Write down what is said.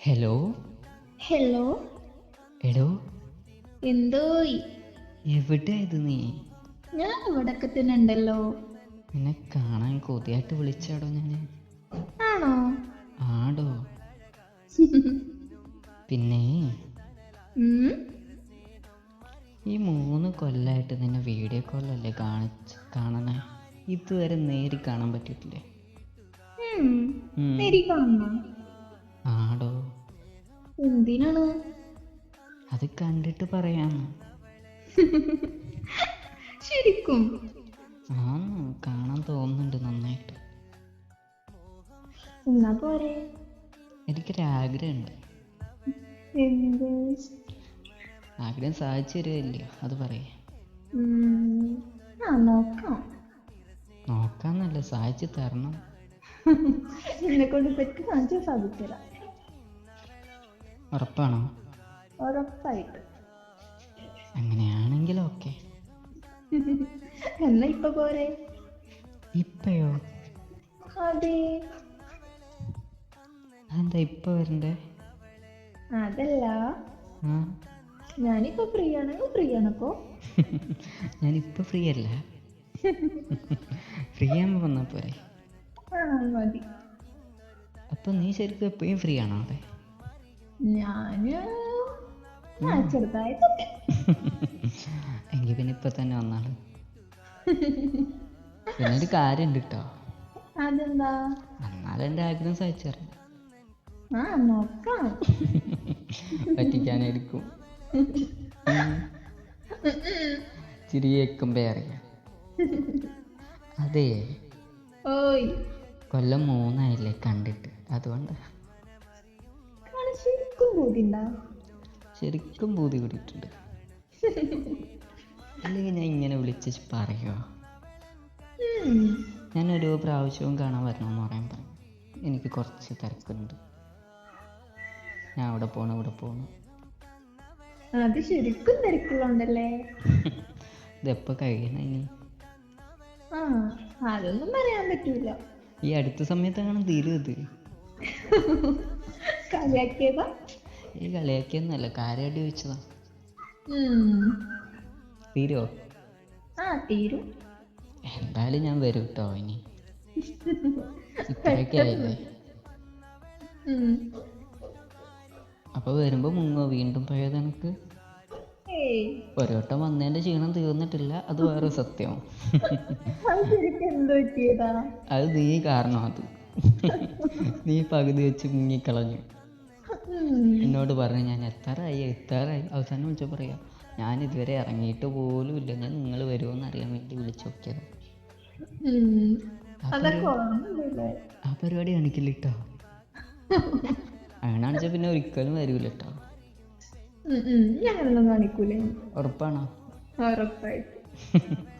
Hello? Hello? എടോ? എന്തോയി? എവിടെയായത് നീ? ഞാൻ ഇവിടൊക്കെ തന്നെ ഉണ്ടല്ലോ. നിന്നെ കാണാൻ കൊതിയായിട്ട് വിളിച്ചാടോ ഞാൻ ആണോ? ആടോ. പിന്നെ? ഉം? ഈ മൂന്ന് കൊല്ലായിട്ട് നിന്നെ വീഡിയോ കോളല്ലേ കാണിച്ച് കാണണേ ഇതുവരെ നേരി കാണാൻ പറ്റിയിട്ടില്ലേ? ഉം. ഉം. നേരി കാണണോ ആടോ. എന്തിനാണ്? അത് കണ്ടിട്ട് പറയാം. ശരിക്കും? ആ കാണാൻ തോന്നുന്നുണ്ട് നന്നായിട്ട്. എന്നാ പോരെ? എനിക്കൊരാഗ്രഹമുണ്ട് ആഗ്രഹമുണ്ട്. ആഗ്രഹം സാധിച്ചു തരുമല്ലോ അത് പറയേ. നോക്കാം. നോക്കാന്നല്ല സാധിച്ചു തരണം. എന്നെ കൊണ്ട് പറ്റി സാധിച്ചു സാധിച്ചുതരാം ഉറപ്പാണോ? ഉറപ്പായിട്ട്. അങ്ങനെയാണെങ്കിൽ ഓക്കെ. എന്നാ ഇപ്പൊ പോരെ? ഇപ്പയോ? അതെ. അതെന്താ ഇപ്പൊ വരണ്ടേ? അതല്ല. ഞാനിപ്പോ ഫ്രീ ആണെങ്കിൽ ഫ്രീ ആണപ്പോ ഞാനിപ്പോ ഫ്രീ അല്ല ഫ്രീ ആകുമ്പോ വന്നാ പോരെ. മതി. അപ്പൊ നീ ശരിക്കും എപ്പോഴും ഫ്രീ ആണോ അവിടെ? ഞാൻ ചെറുതായിട്ടൊക്കെ എങ്കിൽ പിന്നെ ഇപ്പൊ തന്നെ വന്നാൾ. പിന്നെ ഒരു കാര്യമുണ്ട് കേട്ടോ അതെന്താ? എന്നാലും എന്റെ ആഗ്രഹം സാധിച്ചു ആ നോക്കാം. പറ്റിക്കാനായിരിക്കും. ഉം. ചിരി കേൾക്കുമ്പേ അറിയാം. അതെ. ഓയ്. കൊല്ലം മൂന്നായില്ലേ കണ്ടിട്ട്. അതുകൊണ്ട്. ശരിക്കും ബോധിണ്ടാ ശരിക്കും ബൂതി കൂടിയിട്ടുണ്ട് അല്ലെങ്കിൽ ഞാൻ ഇങ്ങനെ വിളിച്ച് പറയോ ഞാൻ ഒരു പ്രാവശ്യവും കാണാൻ വരണമെന്ന് പറയാൻ പറഞ്ഞു എനിക്ക് കുറച്ച് തിരക്കുണ്ട്. ഞാൻ അവിടെ പോണു ഇവിടെ പോണു. അത് ശരിക്കും തിരക്കുള്ളണ്ടല്ലേ ഇതെപ്പോ കഴിയണ ഇനി? ആ അതൊന്നും പറയാൻ പറ്റൂല. ഈ അടുത്ത സമയത്താണ് തീരും ഇത്. കളിയാക്കിയതാ? ഈ കളിയാക്കിയൊന്നുമല്ല കാര്യമായിട്ട് ചോദിച്ചതാ? തീരുവോ? ആ തീരും. എന്തായാലും ഞാൻ വരും കേട്ടോ ഇനി. ഇത്രയൊക്കെ ആയില്ലേ വരുമ്പോ മുങ്ങോ വീണ്ടും പോയത് എനിക്ക്? ഏയ്. ഒരു വട്ടം വന്നതിന്റെ ക്ഷീണം തീർന്നിട്ടില്ല അത് വേറെ സത്യം. അത് നീ കാരണം അത്? നീ പകുതി വെച്ച് മുങ്ങിക്കളഞ്ഞു. എന്നോട് പറഞ്ഞു ഞാൻ എത്താറായി എത്താറായി. അവസാനം വിളിച്ചു പറയാ ഞാൻ ഇതുവരെ ഇറങ്ങിയിട്ട് പോലും ഇല്ല ഞാൻ നിങ്ങൾ വരുമോന്ന് അറിയാൻ വേണ്ടി വിളിച്ചു നോക്കിയത്. ആ പരിപാടി കാണിക്കില്ല കേട്ടോ അങ്ങനെ കാണിച്ചാൽ പിന്നെ ഒരിക്കലും വരൂല കേട്ടോ. ഞാനൊന്നും കാണിക്കൂലേ? ഉറപ്പാണോ? ഉറപ്പായിട്ട്.